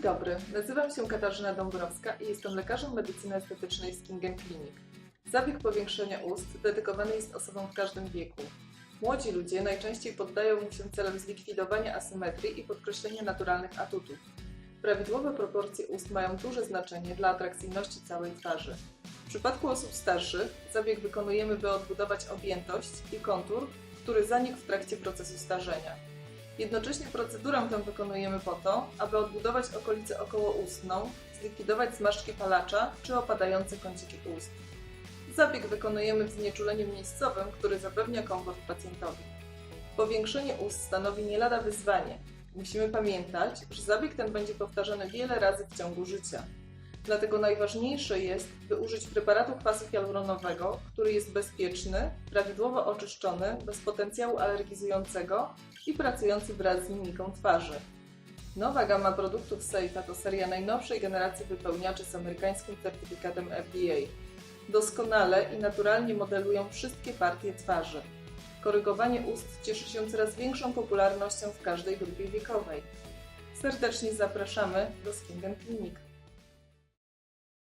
dobry, nazywam się Katarzyna Dąbrowska i jestem lekarzem medycyny estetycznej w Skingen Clinic. Zabieg powiększenia ust dedykowany jest osobom w każdym wieku. Młodzi ludzie najczęściej poddają mu się celem zlikwidowania asymetrii i podkreślenia naturalnych atutów. Prawidłowe proporcje ust mają duże znaczenie dla atrakcyjności całej twarzy. W przypadku osób starszych zabieg wykonujemy, by odbudować objętość i kontur, który zanikł w trakcie procesu starzenia. Jednocześnie procedurę tę wykonujemy po to, aby odbudować okolicę okołoustną, zlikwidować zmarszczki palacza czy opadające kąciki ust. Zabieg wykonujemy w znieczuleniu miejscowym, który zapewnia komfort pacjentowi. Powiększenie ust stanowi nie lada wyzwanie. Musimy pamiętać, że zabieg ten będzie powtarzany wiele razy w ciągu życia. Dlatego najważniejsze jest, by użyć preparatu kwasu hialuronowego, który jest bezpieczny, prawidłowo oczyszczony, bez potencjału alergizującego i pracujący wraz z mimiką twarzy. Nowa gama produktów Seifa to seria najnowszej generacji wypełniaczy z amerykańskim certyfikatem FDA. Doskonale i naturalnie modelują wszystkie partie twarzy. Korygowanie ust cieszy się coraz większą popularnością w każdej grupie wiekowej. Serdecznie zapraszamy do Skingen Clinic.